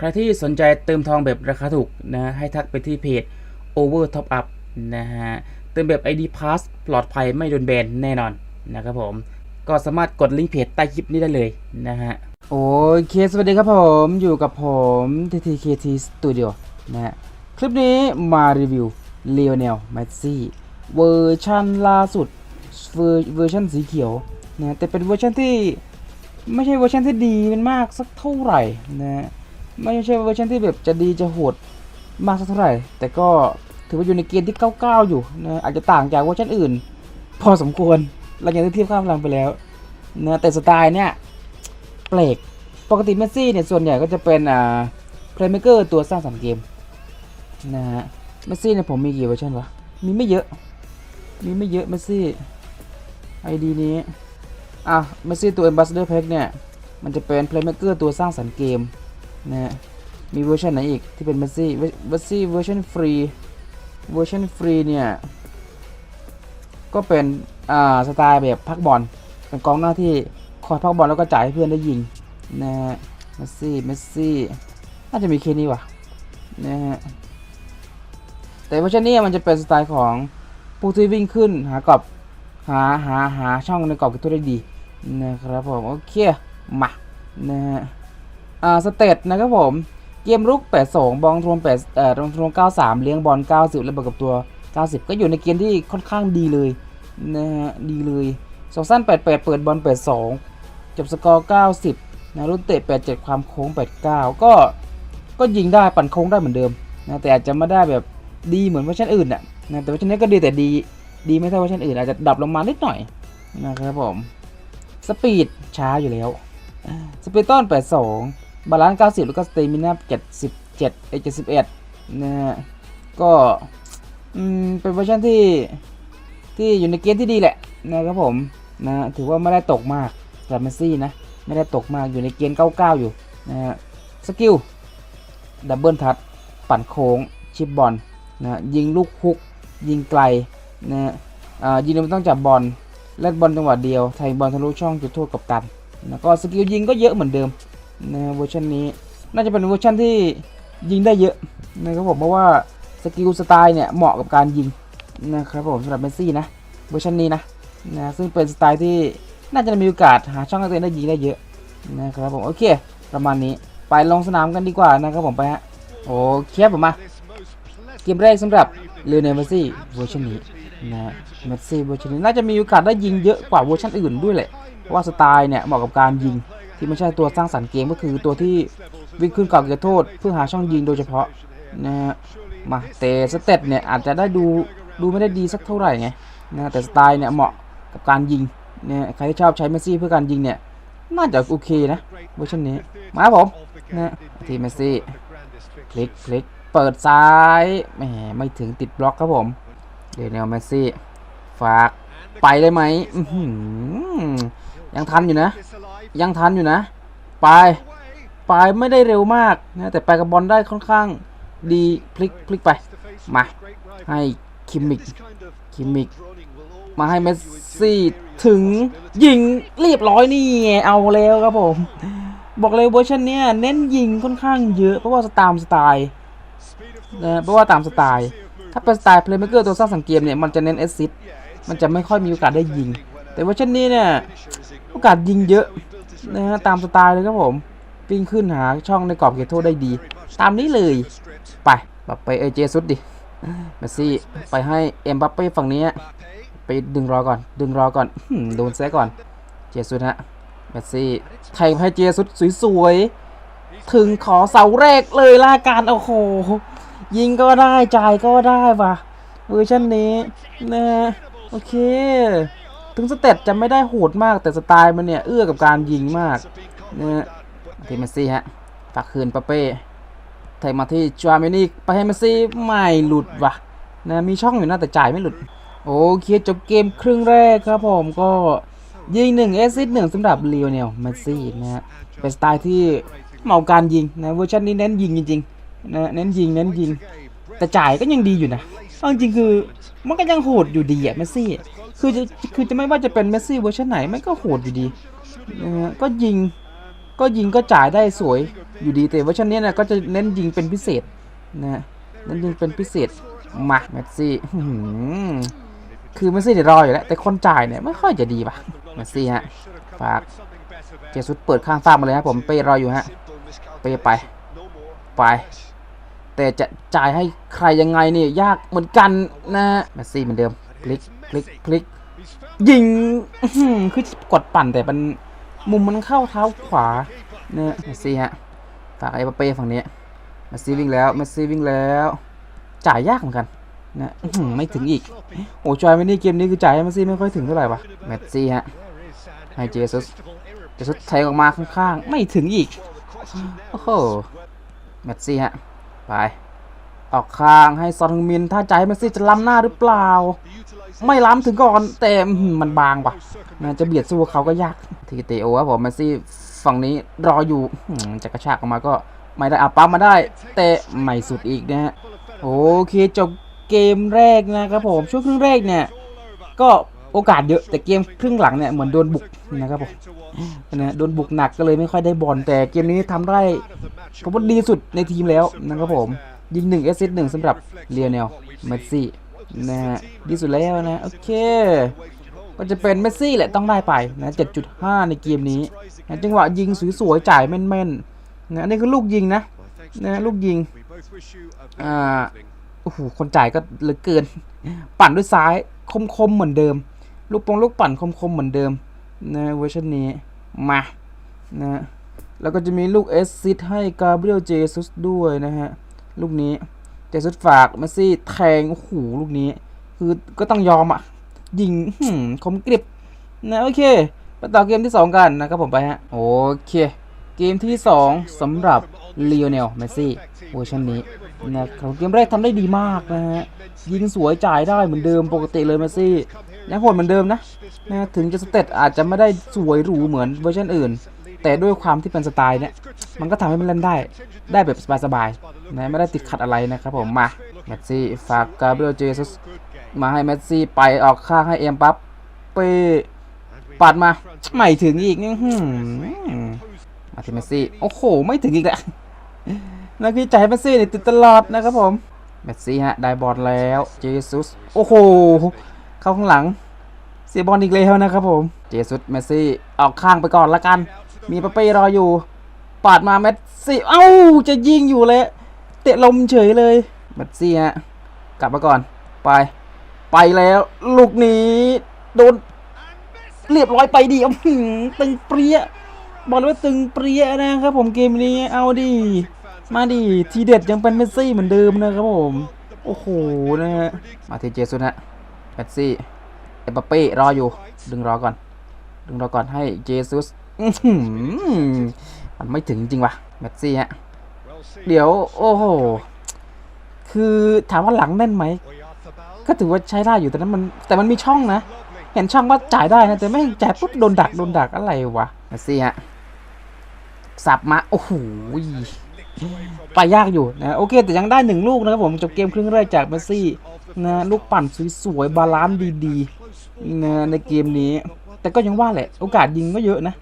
ใครที่สนใจเติมทองแบบราคาถูกนะให้ทักไปที่เพจ Over Top Up นะฮะเติมแบบ ID Pass ปลอดภัยไม่โดนแบนแน่นอนนะครับผม ก็สามารถกดลิงก์เพจใต้คลิปนี้ได้เลยนะฮะโอเคสวัสดีครับผมอยู่กับผม TTKT Studio นะฮะคลิปนี้มารีวิว Lionel Messi เวอร์ชันล่าสุดเวอร์เวอร์ชันสีเขียวนะแต่เป็นเวอร์ชันที่ไม่ใช่เวอร์ชันที่ดีเป็นมากสักเท่าไหร่นะฮะ ไม่ใช่เวอร์ชันที่แบบจะดีจะโหดมากสักเท่าไหร่ แต่ก็ถือว่าอยู่ในเกณฑ์ที่เก้าๆอยู่นะอาจจะต่างจากเวอร์ชันอื่น พอสมควรเราอย่างที่เทียบข้ามพลังไปแล้วนะแต่สไตล์เนี่ยแปลกปกติเมสซี่เนี่ยส่วนใหญ่ก็จะเป็นอ่าเพลย์เม k เกอร์ตัวสร้างสรรค์เกมนะฮะเมสซี่เนี่ยผมมีกี่เวอร์ชันวะมีไม่เยอะ มีไม่เยอะเมสซี่ไอดีนี้อะเมสซี่ตัว Ambassador Pack เนี่ยมันจะเป็น Playmaker ตัวสร้างสรรค์เกม นะฮะมีเวอร์ชันไหนอีกที่เป็นเมสซี่เมสซี่เวอร์ชันฟรีเวอร์ชันฟรีเนี่ย ก็เป็นอ่าสไตล์แบบพักบอลเป็นกองหน้าที่คอยพักบอลแล้วก็จ่ายให้เพื่อนได้ยิงนะฮะเมสซี่เมสซี่น่าจะมีแค่นี้ว่ะนะฮะแต่เวอร์ชันนี้มันจะเป็นสไตล์ของผู้ที่วิ่งขึ้นหากรอบหาหาหาช่องในกรอบกมโทษได้ดีนะครับผมโอเคมานะฮะ อ่าสเตตนะครับผม เกมรุก82บอลทวง8เอ่อทวง93 เลี้ยงบอล90 แล้วบวกกับตัว 90 ก็อยู่ในเกมที่ค่อนข้างดีเลยนะฮะดีเลยสองสั้น88 เปิดบอล82 จบสกอร์ 90นะรุ่นเตะ87 ความโค้ง 89 ก็ก็ยิงได้ปั่นโค้งได้เหมือนเดิมนะแต่อาจจะไม่ได้แบบดีเหมือนเวอร์ชันอื่นน่ะนะแต่เวอร์ชันนี้ก็ดีแต่ดีดีไม่เท่าเวอร์ชันอื่น อาจจะดับลงมานิดหน่อยนะครับผมสปีดช้าอยู่แล้วสปีดต้น82 บาลานซ์90แล้วก็สเตมินา77เอ71นะฮะก็อืมเป็นเวอร์ชันที่ที่อยู่ในเกณฑ์ที่ดีแหละนะครับผมนะถือว่าไม่ได้ตกมากสำหรับเมสซี่นะ ไม่ได้ตกมากอยู่ในเกณฑ์99อยู่นะฮะสกิลดับเบิลทัชปั่นโค้งชิปบอลนะยิงลูกฮุก ยิงไกลนะฮะอ่ายิงไม่ต้องจับบอลเล่นบอลจังหวะเดียวแทงบอลทะลุช่องจุดโทษกับตันแล้วก็สกิลยิงก็เยอะเหมือนเดิม นะเวอร์ชันนี้ น่าจะเป็นเวอร์ชันที่ยิงได้เยอะนะครับผมเพราะว่าสกิลสไตล์เนี่ยเหมาะกับการยิงนะครับผมสำหรับเมสซี่นะเวอร์ชันนี้นะนะซึ่งเป็นสไตล์ที่น่าจะมีโอกาสหาช่องให้ตัวเองได้ยิงได้เยอะนะครับผมโอเค ประมาณนี้ไปลงสนามกันดีกว่านะครับผมไปฮะโอเคผมมาเกมแรกสำหรับเลโอเนเมสซี่เวอร์ชันนี้นะเมสซี่เวอร์ชันนี้น่าจะมีโอกาสได้ยิงเยอะกว่าเวอร์ชันอื่นด้วยแหละเพราะว่าสไตล์เนี่ยเหมาะกับการยิง ที่ไม่ใช่ตัวสร้างสรรค์เกมก็คือตัวที่วิ่งขึ้นกรอบเขตโทษ เพื่อหาช่องยิงโดยเฉพาะนะฮะมาแต่สเตตเนี่ยอาจจะได้ดูดูไม่ได้ดีสักเท่าไหร่ไงนะแต่สไตล์เนี่ยเหมาะกับการยิงเนี่ยใครที่ชอบใช้เมสซี่เพื่อการยิงเนี่ยน่าจะโอเคนะเวอร์ชันนี้มาผมนะทีเมสซี่พลิกพลิกเปิดซ้ายแหมไม่ถึงติดบล็อกครับผมเดนเนลเมสซี่ฝากไปได้ไหมยังทันอยู่นะ ยังทันอยู่นะไปไปไม่ได้เร็วมากนะแต่ไปกับบอลได้ค่อนข้างดีพลิกพลิกไปมาให้คิมมิกคิมมิกมาให้เมสซี่ถึงยิงเรียบร้อยนี่ไงเอาแล้วครับผม บอกเลยเวอร์ชันเนี้ยเน้นยิงค่อนข้างเยอะเพราะว่าตามสไตล์นะเพราะว่าตามสไตล์ถ้าเป็นสไตล์เพลย์เม k เกอร์ตัวสร้างสังเกมเนี่ยมันจะเน้นแอสซิสมันจะไม่ค่อยมีโอกาสได้ยิง แต่เวอร์ชันนี้เนี่ยโอกาสยิงเยอะ นะฮะตามสไตล์เลยครับผมวิ่งขึ้นหาช่องในกรอบเขตโทษได้ดี ตามนี้เลย ไปแบบไปเอเจสุดดิเมสซี่ไปให้เอ็มบัปเป้ฝั่งนี้ไปดึงรอก่อน ดึงรอก่อนโดนแซะก่อน เจสุดฮะเมสซี่แทงให้เจสุดสวยๆถึงขอเสาแรกเลยล่าการโอ้โหยิงก็ได้จ่ายก็ได้ว่ะเวอร์ชันนี้นะโอเค ถึงสเตตจะไม่ได้โหดมากแต่สไตล์มันเนี่ย เอื้อกับการยิงมากนะฮะทีเมสซี่ฮะฝากคืนปาเป้แทมาที่จวาเมนี่ไปให้เมสซี่ไม่หลุดว่ะนะมีช่องอยู่นะแต่จ่ายไม่หลุด โอเคจบเกมครึ่งแรกครับผมก็ยิงหนึ่งเอซิสหนึ่งสำหรับเลโอเนลเมสซี่นะฮะเป็นสไตล์ที่เหมาการยิงนะเวอร์ชันนี้เน้นยิงจริงๆนะเน้นยิงเน้นยิง แต่จ่ายก็ยังดีอยู่นะเอาจริงๆคือมันก็ยังโหดอยู่ดีอะเมสซี่ คือจะคือจะไม่ว่าจะเป็นเมสซี่เวอร์ชันไหนมันก็โหดอยู่ดีนะฮะก็ยิงก็ยิงก็จ่ายได้สวยอยู่ดีแต่เวอร์ชันนี้นี่ยก็จะเน้นยิงเป็นพิเศษนะเน้นยิงเป็นพิเศษมาเมสซี่คือเมสซี่เดี๋ยวรออยู่แล้วแต่คนจ่ายเนี่ยไม่ค่อยจะดีป่ะเมสซี่ฮะฝากเจสุดเปิดข้างฟ้ากมาเลยครับผมเป้รออยู่ฮะเป้ไปไป แต่จะจ่ายให้ใครยังไงเนี่ยยากเหมือนกันนะเมสซี่เหมือนเดิม พลิกพลิกพลิกยิงอื้อหือคือกดปั่นแต่มันมุมมันเข้าเท้าขวาเนี่ยเมสซี่ฮะฝากไอ้ปาเป้ฝั่งนี้เมสซี่วิ่งแล้วเมสซี่วิ่งแล้ว จ่ายยากเหมือนกันนะอื้อหือไม่ถึงอีกโอ้จอยไม่นี่เกมนี้คือจ่ายให้เมสซี่ไม่ค่อยถึงเท่าไหร่วะเมสซี่ฮะให้เจสุสเจสุสแทงออกมาข้างๆ ไม่ถึงอีก โอ้โหเมสซี่ฮะไป ออกข้างให้ซอนฮึงมิน ถ้าใจเมสซี่จะล้ำหน้าหรือเปล่า ไม่ล้ำถึงก่อนแต่มันบางปะนะจะเบียดสู้เขาก็ยากทีเตโอครับผมเมสซี่ฝั่งนี้รออยู่จะกระชากออกมาก็ไม่ได้อาปั๊มมาได้ แต่ไม่สุดอีกนะฮะโอเคจบเกมแรกนะครับผมช่วงครึ่งแรกเนี่ย ก็โอกาสเยอะแต่เกมครึ่งหลังเนี่ยเหมือนโดนบุกนะครับผมนะโดนบุกหนักก็เลยไม่ค่อยได้บอลแต่เกมนี้ทำได้ผมว่าดีสุดในทีมแล้วนะครับผม ยิงหนึ่งเอสซิสหนึ่งสำหรับเลียเนลเมสซี่นะฮะดีสุดแล้วนะ โอเคก็จะเป็นเมสซี่แหละต้องได้ไปนะ7.5 ในเกมนี้นะจังหวะยิงสวยๆจ่ายแม่นๆนะอันนี้คือลูกยิงนะนะลูกยิงอ่าโอ้โหคนจ่ายก็เหลือเกิน ปั่นด้วยซ้ายคมๆเหมือนเดิม ลูกปองลูกปั่นคมๆเหมือนเดิมนะเวอร์ชันนี้มานะแล้วก็จะมีลูกเอสซิตให้กาเบรียลเจซุสด้วยนะฮะ ลูกนี้เจซุสฝากเมสซี่แทงโอ้โหลูกนี้ คือก็ต้องยอมอะ ยิงหืมคมกริบนะโอเคไปต่อเกมที่ 2 กันนะครับผมไปฮะ โอเค เกมที่ 2สำหรับเล o โอเนลเมสซี่เวอร์ชันนี้นะครับเกมแรกทำได้ดีมากนะฮะ ยิงสวยจ่ายได้เหมือนเดิมปกติเลยเมสซี่ยังโหดเหมือนเดิมนะนะ ถึงจะสเตตอาจจะไม่ได้สวยหรูเหมือนเวอร์ชันอื่น แต่ด้วยความที่เป็นสไตล์เนี่ยมันก็ทำให้มันเล่นได้ได้แบบสบายๆนะไม่ได้ติดขัดอะไรนะครับผมมาเมสซี่ฝากกาเบรียลเจซุสมาให้เมสซี่ไปออกข้างให้เอ็มปั๊บเปปัดมาไม่ถึงอีกนี่หืมาที่เมสซี่โอ้โห ไม่ถึงอีกแล้วนั่นคือใจเมสซี่เนี่ยติดตลอดนะครับผมเมสซี่ฮะได้บอลแล้วเจซุสโอ้โหเข้าข้างหลังเสียบอลอีกแล้วนะครับผมเจสุสเมสซี่ออกข้างไปก่อนละกัน มีปาเป้รออยู่ ปาดมาเมสซี่เอ้าจะยิงอยู่เลยเตะลมเฉยเลยเมสซี่ฮะกลับมาก่อนไป ไปแล้ว ลูกนี้โดนเรียบร้อยไปดีอ้ตึงเปรี้ยบอกเลยว่าตึงเปรี้ยนะครับผมเกมนี้เอาดิมาดิทีเด็ดยังเป็นเมสซี่เหมือนเดิมนะครับผม โอ้โหนะฮะมาทีเจสุสฮะเมสซี่เอปเป้รออยู่ ดึงรอก่อน ดึงรอก่อนให้เจซุส มันไม่ถึงจริงวะเมสซี่ฮะเดี๋ยว โอ้โห คือถามว่าหลังแน่นไหม ก็ถือว่าใช้ได้อยู่แต่นั้นมันแต่มันมีช่องนะ เห็นช่องว่าจ่ายได้นะ แต่ไม่จ่ายปุ๊บโดนดักโดนดักอะไรวะเมสซี่ฮะสับมา โอ้โหไปยากอยู่นะโอเค แต่ยังได้หนึ่งลูกนะครับผมจบเกมครึ่งแรกจากเมสซี่นะลูกปั่นสวยๆบาลานซ์ดีๆนะในเกมนี้ แต่ก็ยังว่าแหละ โอกาสยิงก็เยอะนะ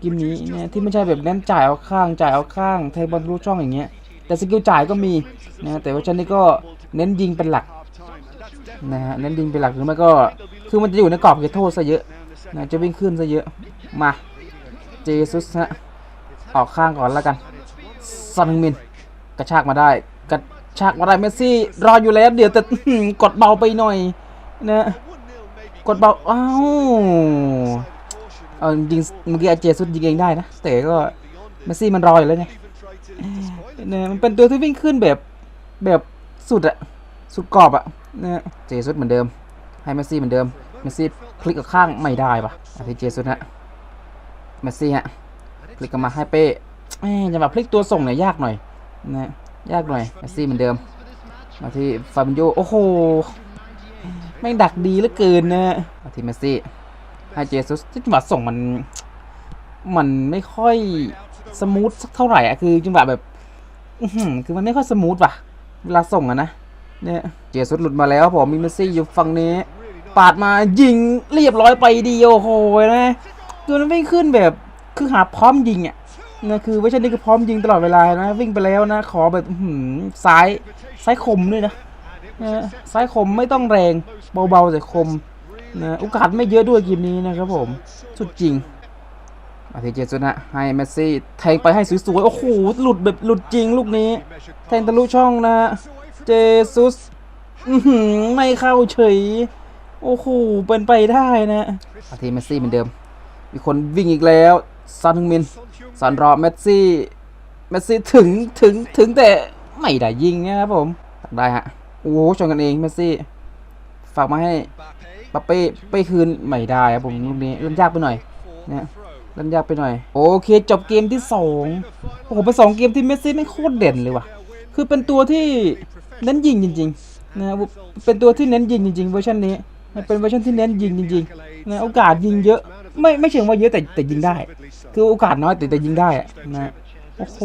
เกมนี้เนี่ยที่ไม่ใช่แบบเน้นจ่ายเอาข้างจ่ายเอาข้างแทงบอลทะลุช่องอย่างเงี้ยแต่สกิลจ่ายก็มีนะแต่ว่าชันนี้ก็เน้นยิงเป็นหลักนะฮะเน้นยิงเป็นหลักหรือไม่ก็คือมันจะอยู่ในกรอบเขตโทษซะเยอะนะจะวิ่งขึ้นซะเยอะมาเจซุสฮะออกข้างก่อนแล้วกันซันมินกระชากมาได้กระชากมาได้เมสซี่รออยู่แล้วเดี๋ยวแต่กดเบาไปหน่อยนะ กดเบาอ้าวเอาจริงเมื่อกี้อาเจสุดยิงเองได้นะ แต่ก็เมสซี่มันรออยู่แล้วไงเนี่ยมันเป็นตัวที่วิ่งขึ้นแบบแบบสุดอะสุดกรอบอะนะเจสุดเหมือนเดิม ให้เมสซี่เหมือนเดิมเมสซี่พลิกกับข้างไม่ได้ปะอาทิเจสุดฮะเมสซี่ฮะพลิกกลับมาให้เป้แหม่จังหวะพลิกตัวส่งเนี่ยยากหน่อยนะยากหน่อยเมสซี่เหมือนเดิมมาที่ฟาบินโยโอ้โห แม่งดักดีเหลือเกินนะมาที่เมสซี่ให้เจซุสที่จังหวะส่งมันมันไม่ค่อยสมูทสักเท่าไหร่อะคือจังหวะแบบอื้อหือคือมันไม่ค่อยสมูทว่ะ เวลาส่งอะนะเนี่ยเจซุสหลุดมาแล้วผมมีเมสซี่อยู่ฝั่งนี้ ปาดมายิงเรียบร้อยไปดีโอ้โหนะคือมันไม่ขึ้นแบบคือหาพร้อมยิงอะนะคือเวอร์ชันนี้คือพร้อมยิงตลอดเวลานะ วิ่งไปแล้วนะ ขอแบบอื้อหือซ้ายซ้ายคมด้วยนะ นะซ้ายคมไม่ต้องแรงเบาๆแต่คมนะโอกาสไม่เยอะด้วยเกมนี้นะครับผม สุดจริงอาทิเจสุนะให้เมสซี่แทงไปให้สวยๆ โอ้โห หลุดแบบหลุดจริงลูกนี้ แทงทะลุช่องนะเจซุสไม่เข้าเฉย โอ้โห เป็นไปได้นะอาทีเมสซี่เหมือนเดิม มีคนวิ่งอีกแล้วซันฮึงมินซันรอเมสซี่ เมสซี่ถึงถึงถึงแต่ไม่ได้ยิงนะครับผม ได้ฮะ โอ้โหชนกันเองเมสซี่ ฝากมาให้ปาเป้เป้คืนไม่ได้ครับผมลูกนี้เล่นยากไปหน่อยนะเล่นยากไปหน่อย โอเค จบเกมที่สองโอ้โหเป็นสองเกมที่เมสซี่ไม่โคตรเด่นเลยว่ะ คือเป็นตัวที่เน้นยิงจริงๆนะครับเป็นตัวที่เน้นยิงจริงๆเวอร์ชันนี้เป็นเวอร์ชันที่เน้นยิงจริงๆนะโอกาสยิงเยอะ ไม่ไม่เชิงว่าเยอะแต่แต่ยิงได้ คือโอกาสน้อยแต่แต่ยิงได้อะนะ โอ้โห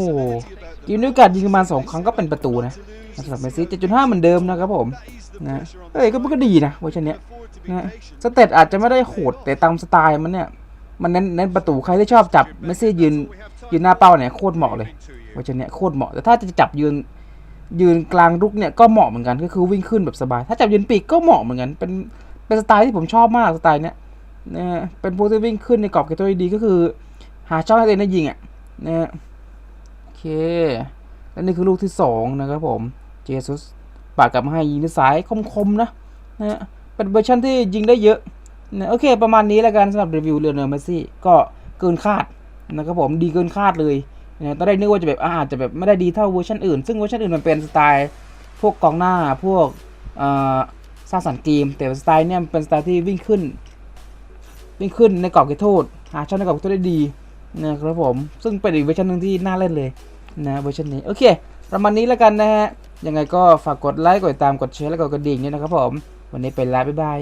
ยิงด้วยโอกาสยิงประมาณสองครั้งก็เป็นประตูนะสำหรับเมสซี่7.5เหมือนเดิมนะครับผมนะเอ้ยก็มันก็ดีนะเวอร์ชันเนี้ยนะสเตตอาจจะไม่ได้โหดแต่ตามสไตล์มันเนี่ยมันเน้นเน้นประตูใครที่ชอบจับเมสซี่ยืนยืนหน้าเป้าเนี่ยโคตรเหมาะเลยเวอร์ชันเนี้ยโคตรเหมาะแต่ถ้าจะจับยืนยืนกลางรุกเนี่ยก็เหมาะเหมือนกันก็คือวิ่งขึ้นแบบสบาย ถ้าจับยืนปีกก็เหมาะเหมือนกัน เป็นเป็นสไตล์ที่ผมชอบมากสไตล์เนี้ยนะเป็นพวกที่วิ่งขึ้นในกรอบเกมตัวดีก็คือ หาช่องให้ตัวเองได้ยิงอะนะ เคและนี่คือลูกที่สองนะครับผมเจสุสปาดกลับมาให้ยิงด้วยสายคมๆนะนะ เป็นเวอร์ชันที่ยิงได้เยอะนะโอเค ประมาณนี้แล้วกันสำหรับรีวิวเรือเนอร์เมสซี่ ก็เกินคาดนะครับผมดีเกินคาดเลยนี่ยตอนแรกนึกว่าจะแบบอาอาจจะแบบไม่ได้ดีเท่าเวอร์ชันอื่น ซึ่งเวอร์ชันอื่นมันเป็นสไตล์ พวกกองหน้าพวกสร้างสรรค์เกม แต่สไตล์เนี่ยเป็นสไตล์ที่วิ่งขึ้น วิ่งขึ้นในกรอบเขตโทษหาช่องในกรอบเขตโทษได้ดีนะครับผม ซึ่งเป็นอีกเวอร์ชันหนึ่งที่น่าเล่นเลย นะเวอร์ชันนี้โอเค ประมาณนี้แล้วกันนะฮะยังไงก็ฝากกดไลค์กดติดตามกดแชร์และกดกระดิ่งด้วยนะครับผม วันนี้ไปแล้วบ๊ายบาย